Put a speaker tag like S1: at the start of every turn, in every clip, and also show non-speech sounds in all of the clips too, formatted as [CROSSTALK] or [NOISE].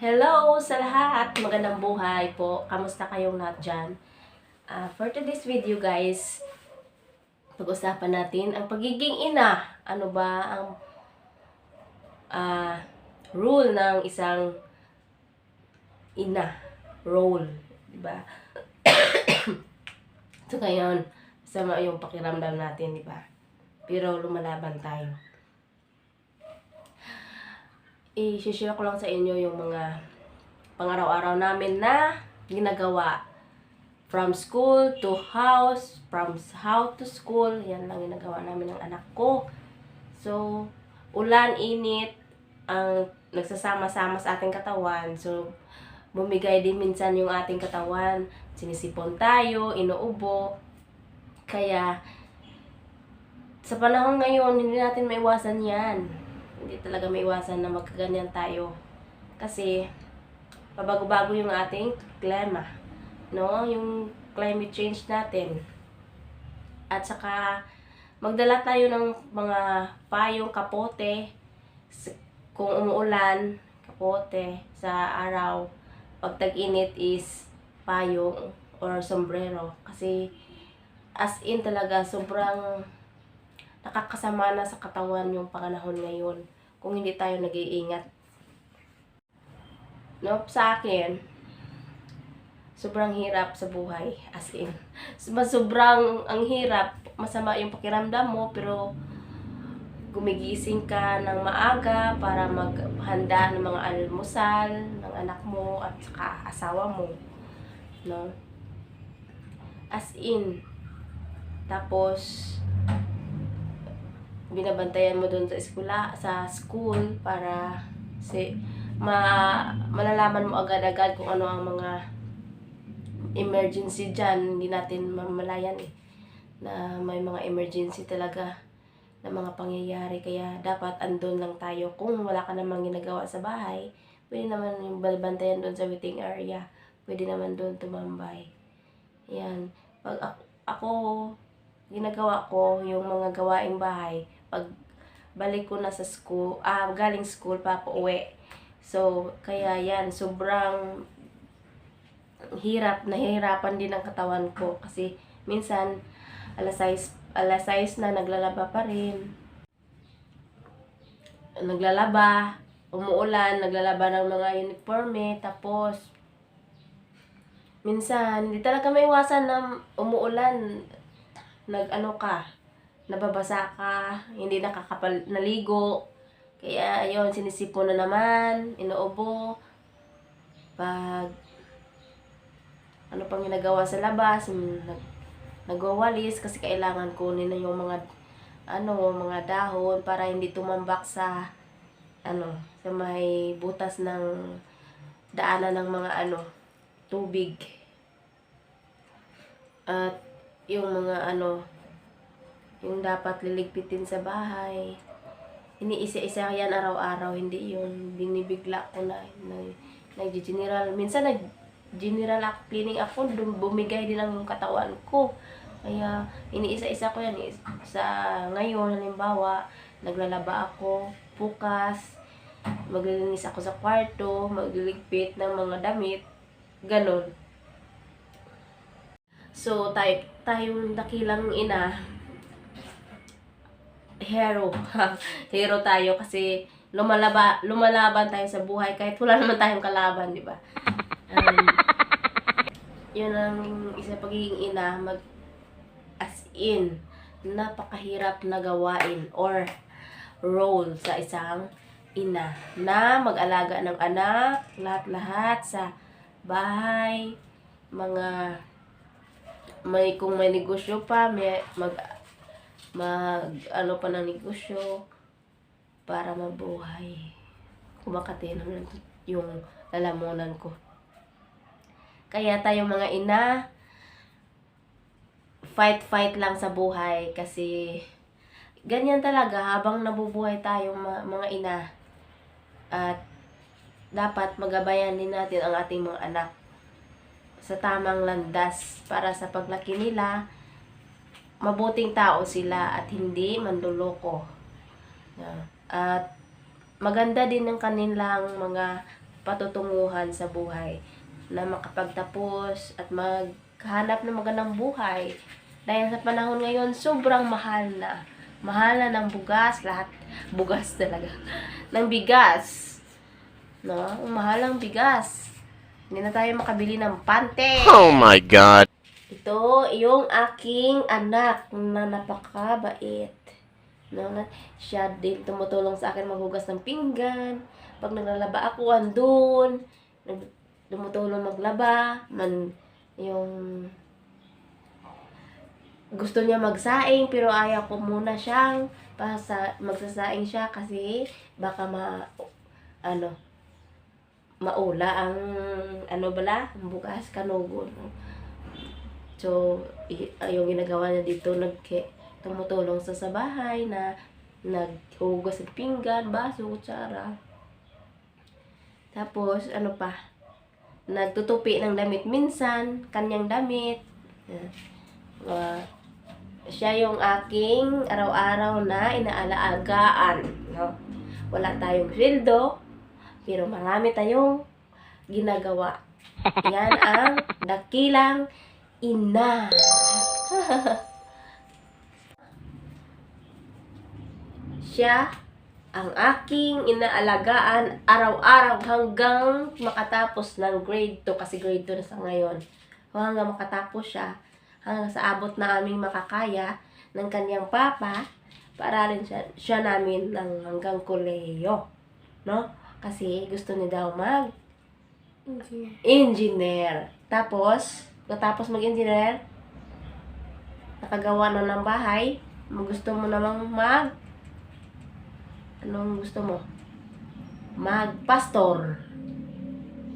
S1: Hello sa lahat! Magandang buhay po. Kamusta kayong lahat dyan? Ah, for today's video guys, pag-usapan natin ang pagiging ina. Ano ba ang ah, rule ng isang ina? Role. Diba? [COUGHS] so ngayon, sama yung pakiramdam natin, di ba? Pero lumalaban tayo i-share ko lang sa inyo yung mga pangaraw-araw namin na ginagawa. From school to house, from house to school, yan lang ginagawa namin ng anak ko. So, ulan, init, ang nagsasama-sama sa ating katawan. So, bumigay din minsan yung ating katawan. Sinisipon tayo, inuubo. Kaya, sa panahon ngayon, hindi natin maiwasan yan hindi talaga may iwasan na magkaganyan tayo. Kasi, pabago-bago yung ating klima. No? Yung climate change natin. At saka, magdala tayo ng mga payong kapote. Kung umuulan, kapote sa araw. Pag tag-init is payong or sombrero. Kasi, as in talaga, sobrang nakakasama na sa katawan yung panganahon ngayon kung hindi tayo nag-iingat. No, sa akin, sobrang hirap sa buhay. As in, sobrang ang hirap, masama yung pakiramdam mo, pero gumigising ka ng maaga para maghanda ng mga almusal ng anak mo at saka asawa mo. No? As in, tapos, binabantayan mo doon sa eskwela, sa school para si ma malalaman mo agad-agad kung ano ang mga emergency dyan. Hindi natin mamalayan eh na may mga emergency talaga na mga pangyayari. Kaya dapat andun lang tayo. Kung wala ka namang ginagawa sa bahay, pwede naman yung balbantayan doon sa waiting area. Pwede naman doon tumambay. Yan. Pag ako ginagawa ko yung mga gawaing bahay pag balik ko na sa school, ah, galing school pa po uwi. So, kaya yan, sobrang hirap, nahihirapan din ang katawan ko kasi minsan alas 6, alas 6 na naglalaba pa rin. Naglalaba, umuulan, naglalaba ng mga uniforme, tapos minsan, hindi talaga may iwasan na umuulan, nag-ano ka, nababasa ka, hindi nakakapal naligo. Kaya ayun, sinisipon na naman, inuubo. Pag ano pang ginagawa sa labas, mm, nag, nagwawalis kasi kailangan kunin na yung mga ano, mga dahon para hindi tumambak sa ano, sa may butas ng daanan ng mga ano, tubig. At yung mga ano, yung dapat liligpitin sa bahay. Iniisa-isa yan araw-araw, hindi yun. Binibigla ko na, na nag-general. Minsan nag-general act cleaning ako, bumigay din ang katawan ko. Kaya iniisa-isa ko yan. Sa ngayon, halimbawa, naglalaba ako, bukas, maglilinis ako sa kwarto, magliligpit ng mga damit, ganon. So, tayo, tayong dakilang ina, hero. [LAUGHS] hero tayo kasi lumalaba, lumalaban tayo sa buhay kahit wala naman tayong kalaban, di ba? Um, yun ang isa pagiging ina, mag as in, napakahirap na gawain or role sa isang ina na mag-alaga ng anak, lahat-lahat sa bahay, mga may kung may negosyo pa, may mag mag ano pa ng negosyo para mabuhay. Kumakati naman yung lalamunan ko. Kaya tayo mga ina, fight-fight lang sa buhay kasi ganyan talaga habang nabubuhay tayo mga ina at dapat magabayan din natin ang ating mga anak sa tamang landas para sa paglaki nila mabuting tao sila at hindi manduloko. At maganda din ang kanilang mga patutunguhan sa buhay na makapagtapos at maghanap ng magandang buhay. Dahil sa panahon ngayon, sobrang mahal na. Mahal na ng bugas, lahat. [LAUGHS] Bugas talaga. ng bigas. No? Ang mahal ng bigas. Hindi na tayo makabili ng pante.
S2: Oh my god.
S1: Ito, yung aking anak na napakabait. No, na, siya din tumutulong sa akin maghugas ng pinggan. Pag naglalaba ako, andun. Nag, tumutulong maglaba. Man, yung gusto niya magsaing pero ayaw ko muna siyang pasa, magsasaing siya kasi baka ma ano maula ang ano bala bukas kanugo no? So yung ginagawa niya dito nag tumutulong sa sa bahay na naghugas ng pinggan, baso, kutsara. Tapos, ano pa, nagtutupi ng damit minsan, kanyang damit. Ah, siya yung aking araw-araw na inaalagaan. No? Wala tayong sweldo, pero marami tayong ginagawa. Yan ang dakilang ina. Siya ang aking inaalagaan araw-araw hanggang makatapos ng grade 2 kasi grade 2 na sa ngayon. Hanggang makatapos siya, hanggang sa abot na aming makakaya ng kanyang papa, paaralin siya, siya namin ng hanggang koleyo. No? Kasi gusto niya daw mag engineer. Tapos, katapos mag-engineer, nakagawa na ng bahay, gusto mo namang mag Anong gusto mo? Magpastor.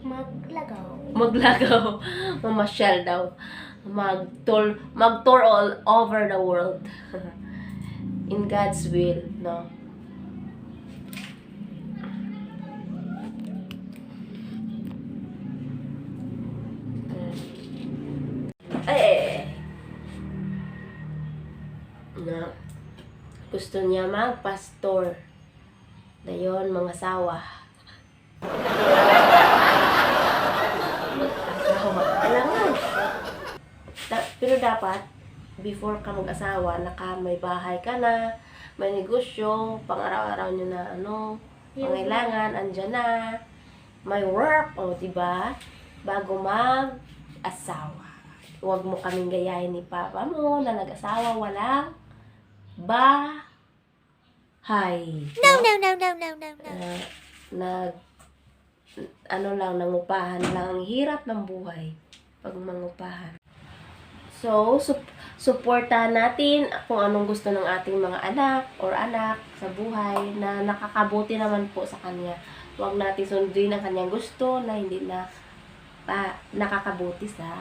S3: Maglagaw.
S1: Maglagaw. [LAUGHS] Mamasyal daw. Mag-tour, mag-tour all over the world. [LAUGHS] In God's will, no? Gusto niya magpastor. Dayon, mga sawa. Da- pero dapat, before ka mag-asawa, naka may bahay ka na, may negosyo, pang araw-araw nyo na ano, pangailangan, andyan na, may work, o diba? Bago mag-asawa. Huwag mo kaming gayahin ni papa mo na nag-asawa, walang ba Hi.
S3: No, no, no, no, no, no, no.
S1: na nag ano lang nangupahan lang ang hirap ng buhay pag mangupahan. So, sup- suportahan natin kung anong gusto ng ating mga anak or anak sa buhay na nakakabuti naman po sa kanya. Huwag natin sundin ang kanyang gusto na hindi na pa, nakakabuti sa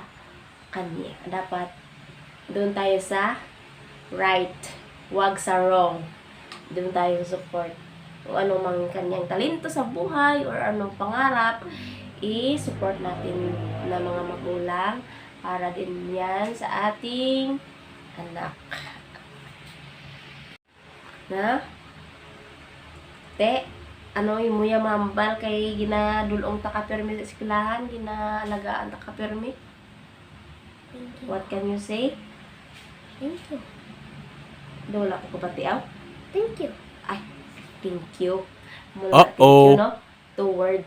S1: kanya. Dapat doon tayo sa right, huwag sa wrong doon tayo support kung anong mang kanyang talento sa buhay or anong pangarap, i-support natin na mga magulang para din yan sa ating anak. Na? Te, ano yung muya mambal kay ginadulong takapirmi sa eskwelahan?
S3: Thank you.
S1: What can you say?
S3: Thank you.
S1: Dola ko kapatiaw?
S3: Thank you.
S1: Thank you. Mula thank
S2: Uh-oh.
S1: you, no? Two word.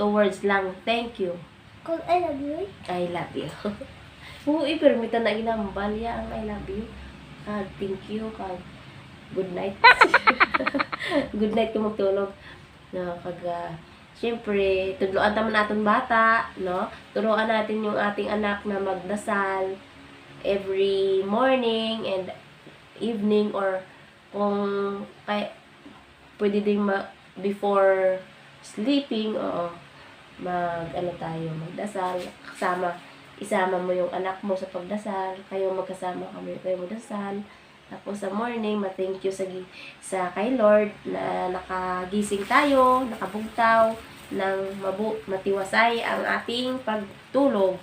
S1: Two words lang. Thank you.
S3: Kung I love you,
S1: I love you. [LAUGHS] Oo, ipermita na ginambal ya ang I love you. Kag thank you, kag good night. [LAUGHS] good night kung magtulog. No, kag ah, Siyempre, tudloan naman natin bata, no? Turuan natin yung ating anak na magdasal every morning and evening or kung kay pwede ding ma, before sleeping, oo, mag ano tayo, magdasal, kasama, isama mo yung anak mo sa pagdasal, kayo magkasama kami, kayo magdasal, tapos sa morning, ma-thank you sa, sa kay Lord na nakagising tayo, nakabugtaw, ng mabu matiwasay ang ating pagtulog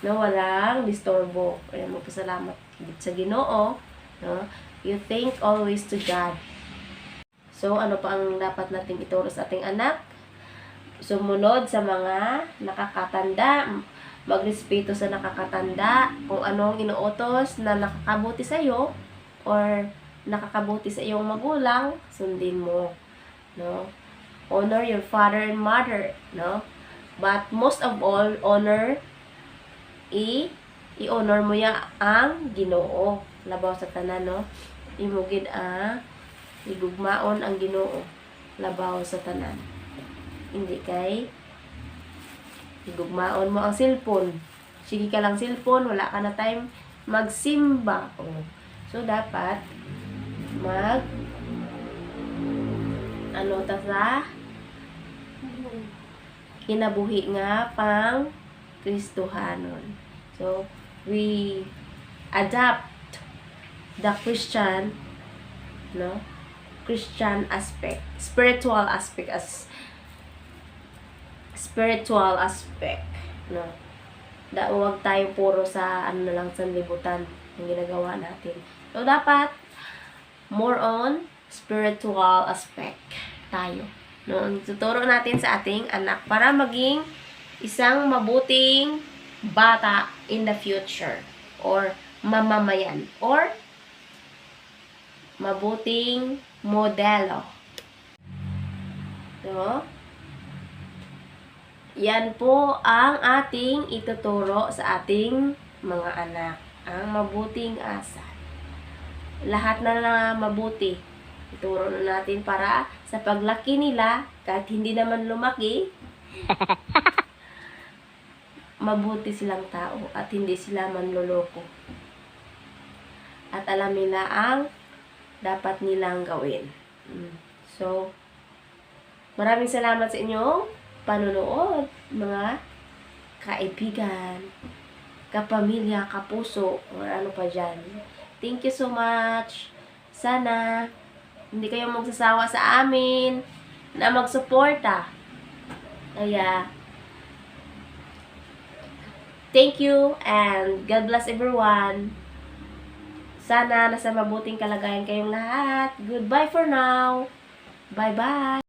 S1: na walang disturbo. Kaya magpasalamat sa Ginoo, no? You thank always to God. So, ano pa ang dapat nating ituro sa ating anak? sumunod sa mga nakakatanda, magrespeto sa nakakatanda, kung anong inuutos na nakakabuti sa iyo or nakakabuti sa iyong magulang, sundin mo, no? Honor your father and mother, no? But most of all, honor i i-honor mo ya ang Ginoo. Labaw sa tanan, no? Imugid a igugmaon ang Ginoo. Labaw sa tanan. Hindi kay igugmaon mo ang cellphone. Sige ka lang cellphone, wala ka na time magsimba. Oh. So, dapat mag ano ta sa kinabuhi nga pang Kristohanon. So, we adapt the Christian, no? Christian aspect, spiritual aspect as spiritual aspect, no? Da huwag tayo puro sa ano na lang sa libutan ang ginagawa natin. So, dapat more on spiritual aspect tayo. No, ang tuturo natin sa ating anak para maging isang mabuting bata in the future or mamamayan or mabuting modelo. So, yan po ang ating ituturo sa ating mga anak. Ang mabuting asal. Lahat na na mabuti. Ituro na natin para sa paglaki nila, kahit hindi naman lumaki, [LAUGHS] mabuti silang tao at hindi sila manloloko. At alam nila ang dapat nilang gawin. Mm. So, maraming salamat sa inyong panonood, mga kaibigan, kapamilya, kapuso, o ano pa dyan. Thank you so much. Sana, hindi kayo magsasawa sa amin na magsuporta. Kaya, thank you and God bless everyone. Sana nasa mabuting kalagayan kayong lahat. Goodbye for now. Bye-bye.